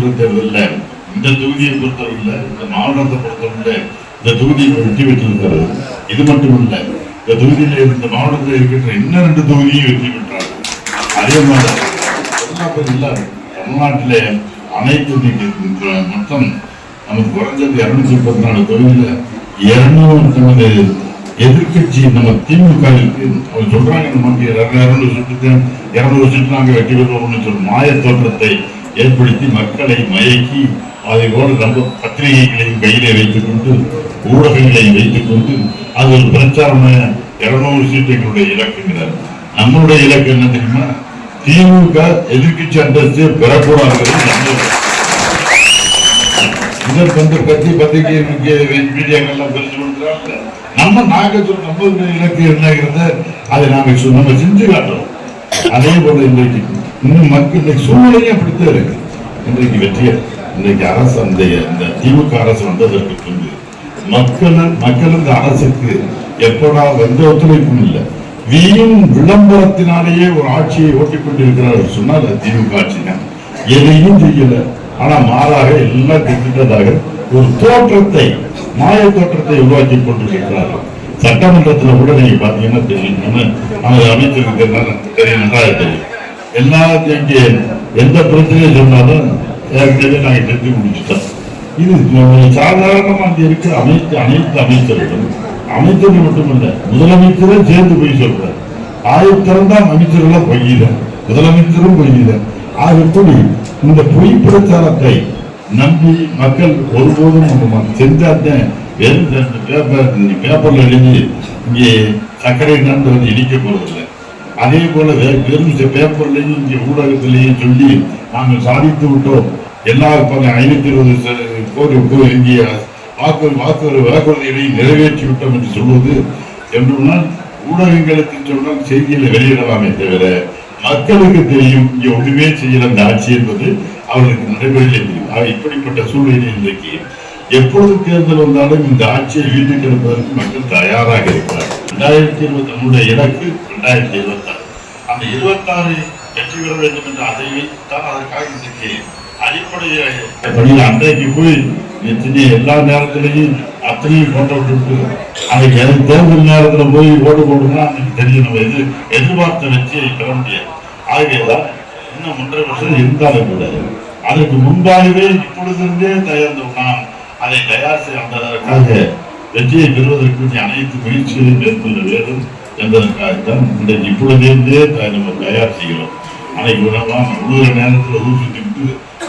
சட்டமன்ற தேர்தலில் இந்த தொகுதியை பொறுத்தவரையில் இந்த மாவட்டத்தை பொறுத்தவரையில் இந்த தொகுதியை வெற்றி பெற்றிருக்கிறது இது மட்டுமல்ல இந்த தொகுதியில் இந்த மாவட்டத்தில் இருக்கின்ற இன்னும் ரெண்டு தொகுதியும் வெற்றி பெற்றார்கள் அதே மாதிரி தமிழ்நாட்டில எல்லாரும் தமிழ்நாட்டிலே அனைத்து மொத்தம் நமக்கு குறைஞ்சது இருநூத்தி முப்பத்தி நாலு தொகுதியில் இருநூறு தமது எதிர்க்கட்சி நம்ம திமுக இருக்கு. அவங்க சொல்றாங்க நமக்கு இருநூறு இரநூறு இருநூறு சுட்டு நாங்கள் வெற்றி பெறுவோம்னு சொல்லி மாய தோற்றத்தை ஏற்படுத்தி மக்களை மயக்கி அதை போல நம்ம பத்திரிகைகளையும் கையிலே வைத்துக் கொண்டு ஊடகங்களையும் வைத்துக் கொண்டு அது ஒரு பிரச்சாரம் இருநூறு சீட்டு எங்களுடைய இலக்குங்கிறார் நம்மளுடைய இலக்கு என்ன தெரியுமா? திமுக எதிர்கட்சி அந்தஸ்து பெறக்கூடாது இதற்கு வந்து பத்தி பத்திரிகை மீடியாக்கள்லாம் தெரிஞ்சு கொடுக்குறாங்க நம்ம நாங்க சொல்ல நம்ம இலக்கு என்னங்கிறத அதை நாங்க நம்ம செஞ்சு காட்டுறோம். அதே போல இன்றைக்கு இன்னும் மக்கள் இன்றைக்கு சூழ்நிலையும் அப்படித்தான் இருக்கு. இன்றைக்கு வெற்றியர் இன்றைக்கு அரசு அந்த இந்த திமுக அரசு வந்ததற்கு பின்பு மக்கள் மக்கள் இந்த அரசுக்கு எப்படா எந்த ஒத்துழைப்பும் இல்லை. வீண் விளம்பரத்தினாலேயே ஒரு ஆட்சியை ஓட்டிக் கொண்டிருக்கிறார்கள் சொன்னால் அது திமுக ஆட்சிங்க எதையும் செய்யல. ஆனா மாறாக எல்லாம் திட்டதாக ஒரு தோற்றத்தை மாய தோற்றத்தை உருவாக்கி கொண்டிருக்கிறார்கள். சட்டமன்றத்தில் கூட நீங்க பாத்தீங்கன்னா தெரியும் நமது அமைச்சருக்கு தெரியும். நன்றாக தெரியும். எல்லாத்தையும் இங்கே எந்த பிரச்சனையும் சொன்னாலும் ஏற்கனவே நாங்கள் செஞ்சு முடிச்சுட்டோம் இது சாதாரணமாக அங்கே இருக்க அனைத்து அனைத்து அமைச்சர்களும் அமைச்சர்கள் மட்டுமல்ல முதலமைச்சரும் சேர்ந்து போய் சொல்றார். ஆயிரம் திறந்தால் அமைச்சர்களும் முதலமைச்சரும் பொய்யில ஆகக்கூடி இந்த பொய் பிரச்சாரத்தை நம்பி மக்கள் ஒருபோதும் நம்ம செஞ்சாதான் பேப்பர் பேப்பர்ல எழுதி இங்கே சர்க்கரை நடந்து வந்து இடிக்க போறதில்லை. அதே போல வே- இந்த பேப்பர்லையும் இங்கே ஊடகத்திலையும் சொல்லி நாங்கள் சாதித்து விட்டோம். எல்லாருக்கும் ஐநூத்தி இருபது கோடி இந்திய வாக்கு வாக்கு வாக்குறுதிகளை நிறைவேற்றி விட்டோம் என்று சொல்வது என்றுனால் ஊடகங்களுக்கு சொன்னால் செய்திகளை வெளியிடலாமே தவிர மக்களுக்கு தெரியும் இங்கே ஒன்றுமே செய்யல அந்த ஆட்சி என்பது அவர்களுக்கு நடைமுறையிலே தெரியும் ஆக இப்படிப்பட்ட சூழ்நிலை இன்றைக்கு எப்பொழுது தேர்தல் வந்தாலும் இந்த ஆட்சியை வீட்டுக்கு எடுப்பதற்கு மக்கள் தயாராக இருக்கிறார் ரெண்டாயிரத்தி இருபத்தி நம்முடைய இலக்கு ரெண்டாயிரத்தி இருபத்தி அந்த இருபத்தாறு வெற்றி பெற வேண்டும் என்று அதை தான் அதற்காக இன்றைக்கு அடிப்படையை பணியில் அன்றைக்கு போய் எத்தனை எல்லா நேரத்திலையும் அத்தனையும் போட்டோ விட்டு அன்னைக்கு எது தேர்தல் நேரத்தில் போய் ஓடு போடுனா அன்னைக்கு தெரியும். நம்ம எது எதிர்பார்த்த வெற்றியை பெற முடியாது. ஆகியதான் இன்னும் ஒன்றரை வருஷம் இருந்தாலும் கூட அதற்கு முன்பாகவே இப்பொழுதிருந்தே தயார் நாம் அதை தயார் செய்ய அந்த வெற்றியை பெறுவதற்கு அனைத்து முயற்சிகளையும் மேற்கொள்ள வேண்டும். என்பதற்காகத்தான் இன்றைக்கு இப்பொழுதே த- நம்ம தயார் செய்கிறோம். அன்னைக்கு உணவாக உழுகிற நேரத்தில் ஊசி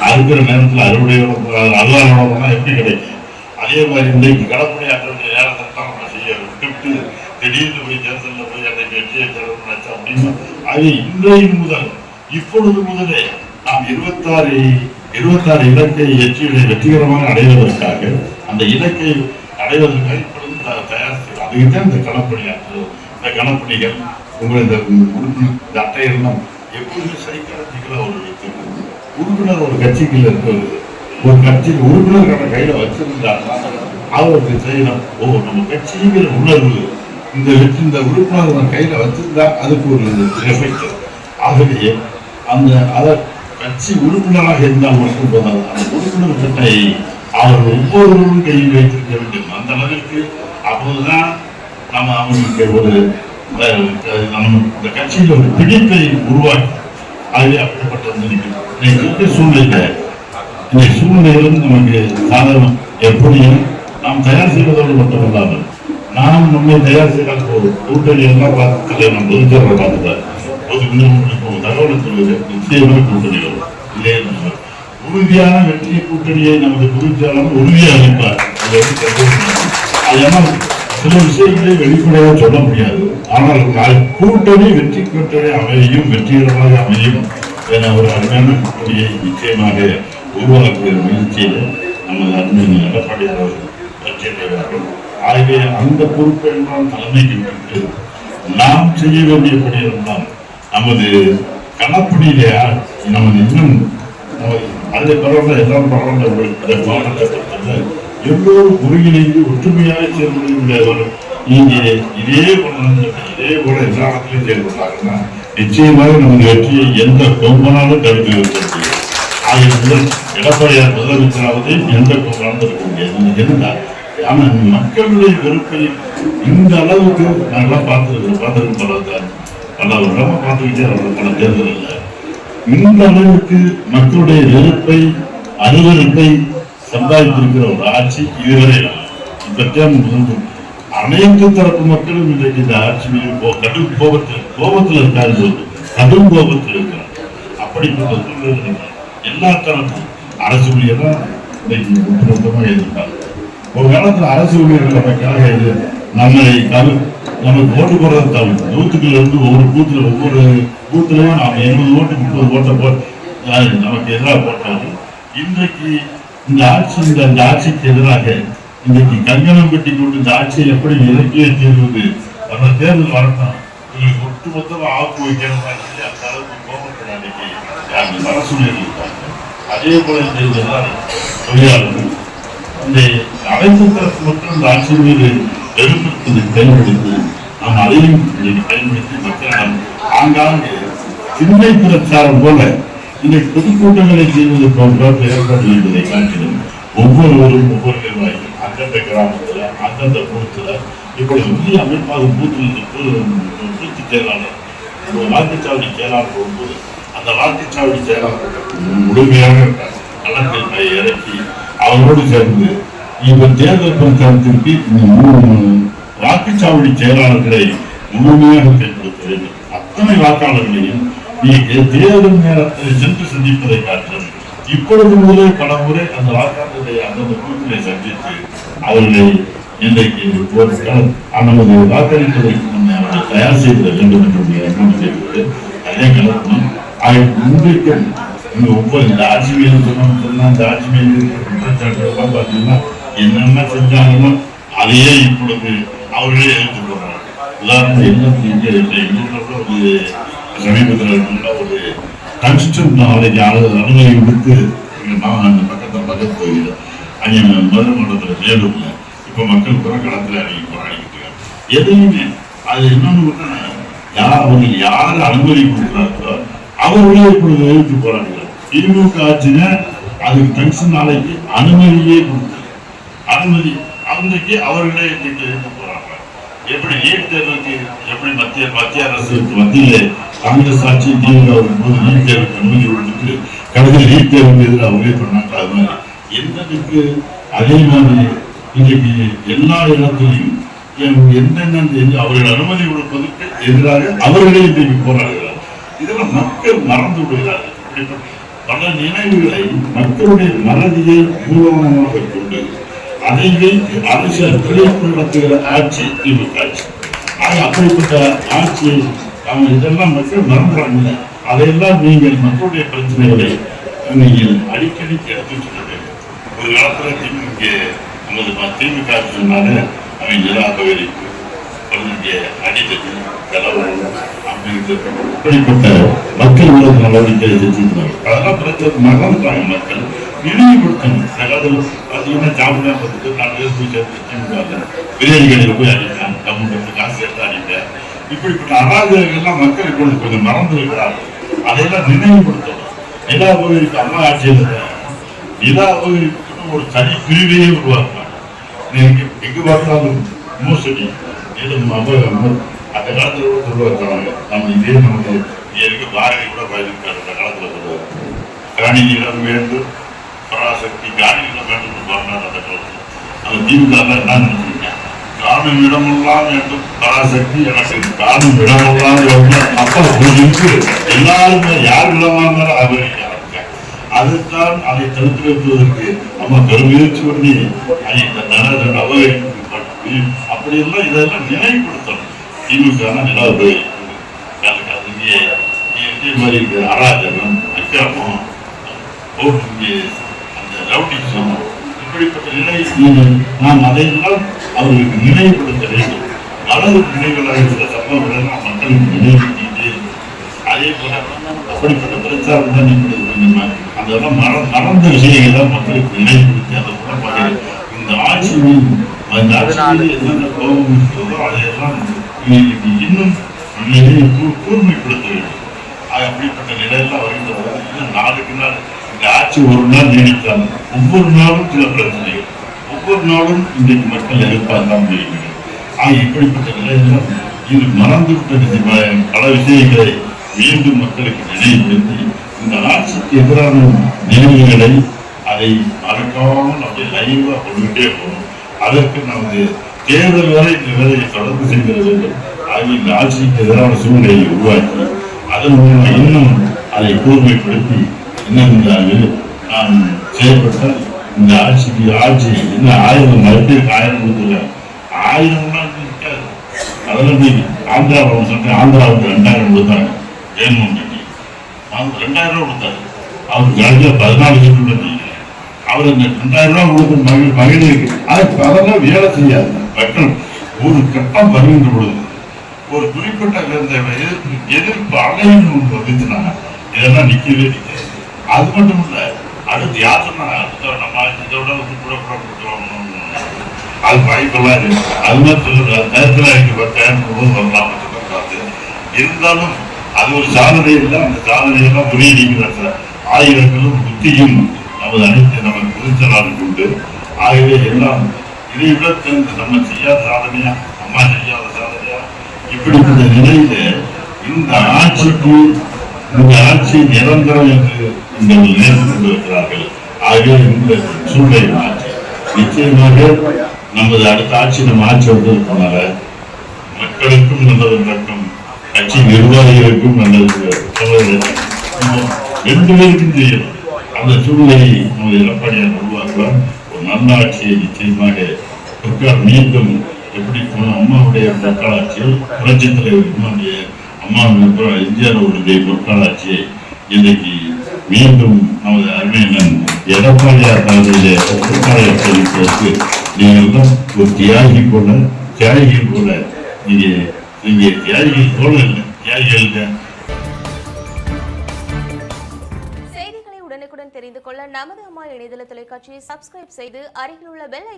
அறுக்கிற நேரத்தில் அறுவடையோட அல்லாரோட எப்படி கிடைக்கும்? அதே மாதிரி இன்றைக்கு கடற்படை ஆற்ற வேண்டிய நேரத்தை தான் நம்ம செய்ய விட்டு திடீர்னு போய் தேர்தலில் போய் அன்றைக்கு வெற்றியை தரணும் நினைச்சோம் அப்படின்னா அது இன்றைய முதல் இப்பொழுது முதலே. நாம் இருபத்தாறு இருபத்தாறு இலக்கை வெற்றிகளை வெற்றிகரமாக அடைவதற்காக அந்த இலக்கை அடைவதற்காக இப்பொழுது த- தயார் செய்யலாம் அதுக்கு தான் இந்த களப்பணி இந்த களப்பணிகள் உங்கள் இந்த உறுப்பினர் இந்த அட்டையெல்லாம் எப்பொழுதுமே சைக்கிள் ஒரு உறுப்பினர் ஒரு கட்சிக்குள்ள இருக்கிறது ஒரு கட்சியில் உறுப்பினர் கையில் வச்சிருந்தாருன்னா அவருக்கு செய்யணும் ஓ நம்ம கட்சிங்கிற உணர்வு இந்த வெற்றி இந்த உறுப்பினர் நம்ம கையில வச்சிருந்தா அதுக்கு ஒரு எஃபெக்ட் ஆகவே அந்த அதை கட்சி உறுப்பினராக இருந்தால் மட்டும் போதாது. அந்த உறுப்பினர் சட்டை அவர் ஒவ்வொருவரும் கையில் வைத்திருக்க வேண்டும். அந்த அளவிற்கு அப்போதுதான் நம்ம அவங்களுக்கு ஒரு அஹ், இந்த கட்சியில் ஒரு பிடிப்பை உருவாக்கி ஆகவே அப்படிப்பட்ட நினைக்கிறேன் சூழ்நிலை இந்த சூழ்நிலையிலும் நமக்கு சாதகம் எப்படியும் நாம் தயார் செய்வதோடு மட்டுமல்லாமல் நாம் நம்மை தயார் செய்தால் போதும். கூட்டணி எல்லாம் பார்த்துட்டு நம்ம பொதுச்சேர்வை பார்த்துட்டார் பொது உங்களுக்கு தகவல் சொல்லுது. நிச்சயமாக கூட்டணி வரும். இல்லையே உறுதியான வெற்றி கூட்டணியை நமது பொதுச்சேரம் உறுதியாக அளிப்பார் அது வந்து ஏன்னா சில விஷயங்களை வெளிப்படையாக சொல்ல முடியாது. ஆனால் கூட்டணி வெற்றி கூட்டணி அமையும் வெற்றிகரமாக அமையும் என ஒரு அருமையான கூட்டணியை நிச்சயமாக உருவாக்கக்கூடிய முயற்சியில் நமது அருமை எடப்பாடியார் அவர்கள் வெற்றி அடைவார்கள் ஆகவே அந்த பொறுப்பை எல்லாம் தலைமைக்கு விட்டு நாம் செய்ய வேண்டிய பணியெல்லாம் நமது கணப்பணியிலே நமது இன்னும் நமது அது பரவாயில்ல எல்லாம் பரவாயில்ல உங்களுக்கு மாநிலத்தில் எல்லோரும் ஒருங்கிணைந்து ஒற்றுமையாக சேர்ந்து ஒரு நீங்க இதே போல இதே போல எல்லா இடத்துலையும் செயல்பட்டாங்கன்னா நிச்சயமாக நமது வெற்றியை எந்த கொம்பனாலும் தடுத்து நிறுத்த முடியும் ஆகிய முதல் எடப்பாடியார் முதலமைச்சராவது எந்த வளர்ந்துருக்க முடியாது. இருந்தால் ஆனால் மக்களுடைய வெறுப்பை இந்த அளவுக்கு நாங்களாம் பார்த்துருக்கோம் பார்த்துருக்கோம் பல பல வருடமா பார்த்துக்கிட்டே வரோம் பல இல்லை இந்த அளவுக்கு மக்களுடைய வெறுப்பை அருவருப்பை சம்பாதித்திருக்கிற ஒரு ஆட்சி இதுவரை இல்லை. அனைத்து தரப்பு மக்களும் இன்றைக்கு இந்த ஆட்சி மீது கோ- கடும் கோபத்தில் கோபத்தில் இருக்காது கடும் கோபத்தில் இருக்கிறார் அப்படிப்பட்ட சூழ்நிலை எல்லா தரப்பும் அரசு ஊழியர்தான் இன்னைக்கு ஒட்டுமொத்தமாக எதிர்ப்பாங்க. ஒரு காலத்தில் அரசு ஊழியர்கள் நமக்காக இது நம்மளை தவிர நமக்கு ஓட்டு போடுறது தவிர நூற்றுக்குள்ள இருந்து ஒவ்வொரு பூத்துல ஒவ்வொரு பூத்துலையும் நாம் எண்பது ஓட்டு முப்பது ஓட்டை போ நமக்கு எதிராக போட்டாலும் இன்றைக்கு இந்த ஆட்சி இந்த இந்த ஆட்சிக்கு எதிராக இன்றைக்கு கங்கணம் கட்டி கொண்டு இந்த ஆட்சியை எப்படி இறக்கியே தீர்வது? அந்த தேர்தல் வரட்டும். இவங்களுக்கு ஒட்டுமொத்தமா ஆப்பு வைக்கணும் சொல்லி அந்த அளவுக்கு கோபத்தில் அன்னைக்கு அந்த அரசு ஊழியர்கள் இருக்காங்க அதே போல இந்த இதெல்லாம் தொழிலாளர்கள் இந்த அனைத்து தரப்பு மக்கள் இந்த ஆட்சி மீது வெறுப்பதை பயன்படுத்தி நாம் அதையும் இன்னைக்கு பயன்படுத்தி மக்களிடம் ஆங்காங்கே சின்னை பிரச்சாரம் போல இன்றைக்கு பொதுக்கூட்டங்களை செய்வது போன்ற ஏற்பாடு என்பதை காட்டிலும் ஒவ்வொருவரும் ஒவ்வொரு நிர்வாகிகள் அந்தந்த கிராமத்தில் அந்தந்த பூத்துல இப்படி உரிய அமைப்பாக பூத்தில் பூத்து செயலாளர். ஒரு வாக்குச்சாவடி செயலாளர் போகும்போது அந்த வாக்குச்சாவடி செயலாளர் முழுமையாக களத்தில் இறக்கி அவரோடு சேர்ந்து இப்போ தேர்தல் பிரச்சாரத்திற்கு வாக்குச்சாவடி செயலாளர்களை முழுமையாக செயல்படுத்த வேண்டும் அத்தனை வாக்காளர்களையும் நீங்க தேர்தல் சென்று சந்திப்பதை காட்டிலும் இப்பொழுது முதலே பல முறை அந்த வாக்காளர்களை அந்தந்த குழுக்களை சந்தித்து அவர்களை இன்றைக்கு ஒரு நமது வாக்களிப்பதற்கு முன்னே அவர்களை தயார் செய்திட வேண்டும் என்று எண்ணம் அதே கலத்தில் இன்றைக்கு இந்த ஒவ்வொரு இந்த ஆட்சி மீது சொன்னா இந்த ஆட்சி குற்றச்சாட்டுகள்லாம் பார்த்தீங்கன்னா என்னென்ன செஞ்சாலும் அதையே இப்பொழுது அவர்களே எடுத்துக் உதாரணம் என்ன செஞ்சு ஒரு சமீபத்தில் நல்ல ஒரு கன்ஸ்டன் நாளைக்கு அனுமதி கொடுத்து நான் அந்த பக்கத்தில் பக்கத்து கோயில் அங்கே மதுரை மண்டலத்தில் வேலூரில் இப்போ மக்கள் புற அன்றைக்கி இறங்கி போராடிக்கிட்டு இருக்காங்க. அது என்னன்னு பார்த்தா, யார் அவங்க யார் அனுமதி கொடுக்குறாங்களோ அவர்களே இப்பொழுது எதிர்த்து போராடுகிறார். திமுக ஆட்சினா அதுக்கு கன்ஸ்டன் நாளைக்கு அனுமதியே கொடுத்தாங்க அனுமதி அன்றைக்கு அவர்களே எதிர்த்து எழுத்து போறாங்க எப்படி நீட் தேர்வுக்கு எப்படி மத்திய மத்திய அரசுக்கு மத்தியிலே காங்கிரஸ் ஆட்சி திமுக வரும்போது நீட் தேர்வுக்கு அனுமதி கொடுத்துட்டு கடைசியில் நீட் தேர்வுக்கு எதிராக அவங்களே பண்ணாங்க. அது மாதிரி அதே மாதிரி இன்றைக்கு எல்லா இடத்துலையும் என்னென்ன அவர்கள் அனுமதி கொடுப்பதற்கு எதிராக அவர்களே இன்றைக்கு போராடுகிறார் இதெல்லாம் மக்கள் மறந்து விடுகிறார்கள் பல நினைவுகளை மக்களுடைய மறதியை மூலமாக கொண்டு அதை வைத்து அரசியல் பிழைப்பு நடத்துகிற ஆட்சி திமுக ஆட்சி. ஆக அப்படிப்பட்ட ஆட்சியை அவங்க இதெல்லாம் மக்கள் மறந்துறாங்க. அதையெல்லாம் நீங்கள் மக்களுடைய பிரச்சனைகளை நீங்கள் அடிக்கடி எடுத்து சொல்ல வேண்டும் ஒரு காலத்தில் திமுக நமது திமுக ஆட்சி சொன்னாலே அவன் நிலாபகரிப்பு குழந்தைங்க அடித்தது கலவரம் இப்படிப்பட்ட மக்கள் உலக நடவடிக்கை செஞ்சிருந்தாங்க அதெல்லாம் பிரச்சனை மறந்துட்டாங்க மக்கள். பார்த்தீங்கன்னா ஜாமியா பார்த்துட்டு நாலு திமுக பிரியாணி போய் காசு எடுத்து இப்படிப்பட்ட அராஜகங்கள்லாம் மக்கள் இப்பொழுது கொஞ்சம் மறந்து இருக்கிறார்கள். அதையெல்லாம் நினைவுபடுத்தணும். நிலா உபகரிப்பு அம்மா ஆட்சியில் நிலா கோவிலுக்கு ஒரு தனி பிரிவையே உருவாக்குறாங்க. நீங்க எங்க பார்த்தாலும் மோசடி மேலும் அந்த காலத்தில் கூட சொல்லுவாங்க. நம்ம இதே நமக்கு இங்க பாரதி கூட பயந்துருக்காரு அந்த காலத்தில் சொல்லுவார். காணி வேண்டும் பராசக்தி காணி வேண்டும் பாருங்க அந்த காலத்தில். அந்த திமுக என்ன நினைச்சு காணும் இடமெல்லாம் வேண்டும். பராசக்தி எனக்கு காணும் இடமெல்லாம் வேண்டும். அப்ப புரிஞ்சு எல்லாருமே யார் இடமா இருந்தாலும் அபகரிக்க அதுதான் அதை தடுத்து வைப்பதற்கு நம்ம பெருமுயற்சி பண்ணி அதை இந்த நல அபகரிப்பு அப்படியெல்லாம் இதெல்லாம் நினைவுபடுத்தணும். திமுக நிலவு அதுக்கு அது மாதிரி அராஜகம் அக்கிரமம் போட்டு இங்கே அந்த ரவுடிசம் இப்படிப்பட்ட நிலை நாம் அதையெல்லாம் அவர்களுக்கு நினைவுபடுத்த வேண்டும். வலது நினைவுகளாக சில சம்பவங்களை எல்லாம் மக்களுக்கு நினைவுபடுத்திக்கிட்டே இருக்கும் அதே போல அப்படிப்பட்ட பிரச்சாரம் தான் கொஞ்சம் அதெல்லாம் மற மறந்த விஷயங்களை தான் மக்களுக்கு நினைவுபடுத்தி அதை கூட பாருங்க இந்த ஆட்சி அந்த ஆட்சி மீது என்னென்ன கோபம் இருக்கிறதோ அதையெல்லாம் இன்னும் நிலையை கூ- கூர்மைப்படுத்த வேண்டும். அப்படிப்பட்ட நிலையெல்லாம் வருகின்ற நாளுக்கு நாள் இந்த ஆட்சி ஒரு நாள் நீடித்தால் ஒவ்வொரு நாளும் சில பிரச்சனை ஒவ்வொரு நாளும் இன்றைக்கு மக்கள் எதிர்பார்த்தான் முடியுங்கள் ஆனால் இப்படிப்பட்ட நிலையெல்லாம் இது மறந்து விட்ட பல விஷயங்களை மீண்டும் மக்களுக்கு நினைவுபடுத்தி இந்த ஆட்சிக்கு எதிரான நினைவுகளை அதை மறக்காமல் அப்படி லைவா கொண்டுகிட்டே போகணும். அதற்கு நமது தேர்தல் வரை இந்த வேலையை தொடர்ந்து செய்கிறது வேண்டும். ஆகிய இந்த ஆட்சிக்கு எதிரான சூழ்நிலையை உருவாக்கி அதன் மூலம் இன்னும் அதை கூர்மைப்படுத்தி என்ன இந்த நான் செயல்பட்டால் இந்த ஆட்சிக்கு ஆட்சி என்ன ஆயிரம் மறுபடியும் ஆயிரம் கொடுத்துருக்காங்க ஆயிரம்லாம் இருக்காது அதெல்லாம் ஆந்திரா ஆந்திராவில் சொல்லிட்டு ஆந்திராவுக்கு ரெண்டாயிரம் கொடுத்தாங்க ஜெகன்மோகன் ரெட்டி. அவங்க ரெண்டாயிரம் ரூபாய் கொடுத்தாரு. அவர் கடைசியில் பதினாலு சீட்டு நினைக்கிறேன் அவர் இந்த ரெண்டாயிரம் ரூபா கொடுத்த மகிழ் மகளிருக்கு அது அதெல்லாம் வேலை செய்யாது. மக்கள் ஒரு கட்டம் வருகின்ற பொழுது ஒரு குறிப்பிட்ட எதிர்ப்பு அலைன்னு ஒன்று வந்துச்சுன்னா இதெல்லாம் நிற்கவே நிற்காது அது மட்டும் இல்லை அடுத்து யாத்திரை நம்ம இதோட வந்து கூட கூட அது வாய்ப்பெல்லாம் அது மாதிரி அது நேரத்தில் எனக்கு பத்தாயிரம் போது வரலாம் பார்த்து. இருந்தாலும் அது ஒரு சாதனை இல்லை. அந்த சாதனையெல்லாம் முறியடிக்கிற சார் ஆயிரங்களும் புத்தியும் நமது அனைத்து நமக்கு புதுச்சலாளருக்கு உண்டு. ஆகவே எல்லாம் இதை விட தெரிந்து நம்ம செய்யாத சாதனையா அம்மா செய்யாத சாதனையா? இப்படிப்பட்ட நிலையில இந்த ஆட்சிக்கு இந்த ஆட்சி நிரந்தரம் என்று இந்த நினைத்துக் கொண்டிருக்கிறார்கள் ஆகிய இந்த சூழ்நிலை மாற்றி. நிச்சயமாக நமது அடுத்த ஆட்சி நம்ம ஆட்சி வந்ததுனால மக்களுக்கும் நல்லது நடக்கும் கட்சி நிர்வாகிகளுக்கும் நல்லது. சகோதரர் ரெண்டு பேருக்கும் செய்யணும் அந்த சூழ்நிலையை நமது எடப்பாடியார் உருவாக்குவார். ஒரு நல்ல ஆட்சியை நிச்சயமாக பொற்கால் மீண்டும் எப்படி போன அம்மாவுடைய பொற்கால புரட்சித் தலைவர் அம்மாவுடைய அம்மாவுடைய எம்ஜிஆருடைய பொற்கால இன்றைக்கு மீண்டும் நமது அருமையனன் எடப்பாடியார் தலைமையிலே பொற்கால ஆட்சியை சேர்த்து நீங்கள் ஒரு தியாகி போல தியாகிகள் போல நீங்க நீங்க தியாகிகள் போல இல்லை தியாகிகள் செய்திகளை உடனுக்குடன் தெரிந்து கொள்ள நமது அம்மா இணையதள தொலைக்காட்சியை சப்ஸ்கிரைப் செய்து அருகில் உள்ள பெல்